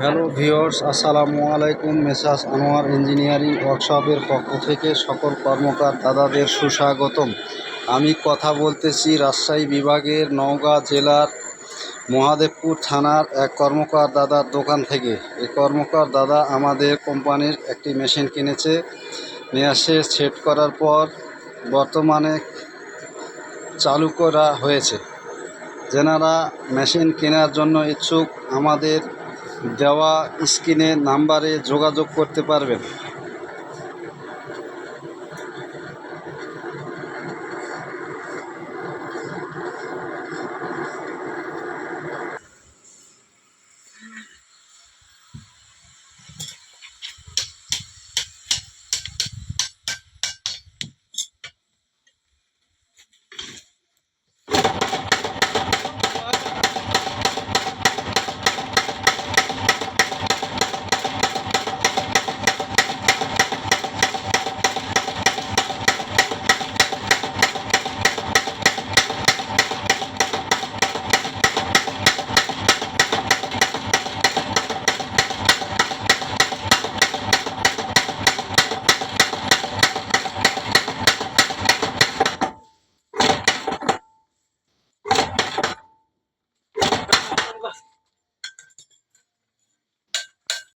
Hello viewers আসসালামু আলাইকুম Messrs Anwar engineering ওয়ার্কশপের পক্ষ থেকে সকল কর্মকার দাদাদের সুস্বাগতম। আমি কথা বলতেছি রাজশাহী বিভাগের নওগাঁ জেলার মহাদেবপুর থানার এক কর্মকার দাদার দোকান থেকে। এই কর্মকার দাদা আমাদের কোম্পানির একটি মেশিন কিনেছে। নিয়ে আসে সেট করার পর বর্তমানে চালু করা হয়েছে। যেনারা মেশিন কেনার জন্য ইচ্ছুক আমাদের দেওয়া স্ক্রিনে নাম্বারে যোগাযোগ করতে পারবেন।